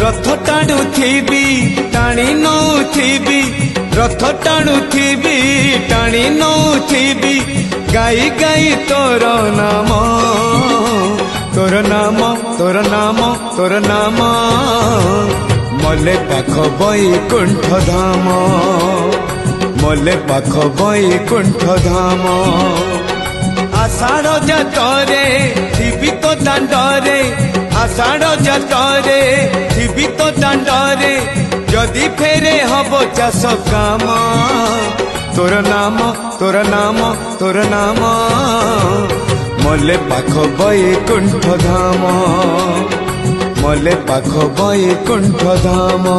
ରଥ ଟାଣୁଥିବି ଟାଣି ନଉଥିବି ରଥ ଟାଣୁଥିବି ଟାଣି ନଉଥିବି ଗାଇ ଗାଇ ତୋର ନାମ ତୋର ନାମ ତୋର ନାମ ତୋର ନାମ ମଲେ ପାଖ ବୈକୁଣ୍ଠ ଧାମ ମଲେ ପାଖ ବୈକୁଣ୍ଠ ଧାମ ଆଷାଢ଼ ଜାତରେ ଥିବି ତ ଦାଣ୍ଡରେ ଆଷାଢ଼ ଜାତରେ ଥିବି ତ ଦାଣ୍ଡରେ ଯଦି ଫେରେ ହବ ଚାଷ କାମ ତୋର ନାମ ତୋର ନାମ ତୋର ନାମ ମଲେ ପାଖ ବୈକୁଣ୍ଠ ଧାମ ମଲେ ପାଖ ବୈକୁଣ୍ଠ ଧାମ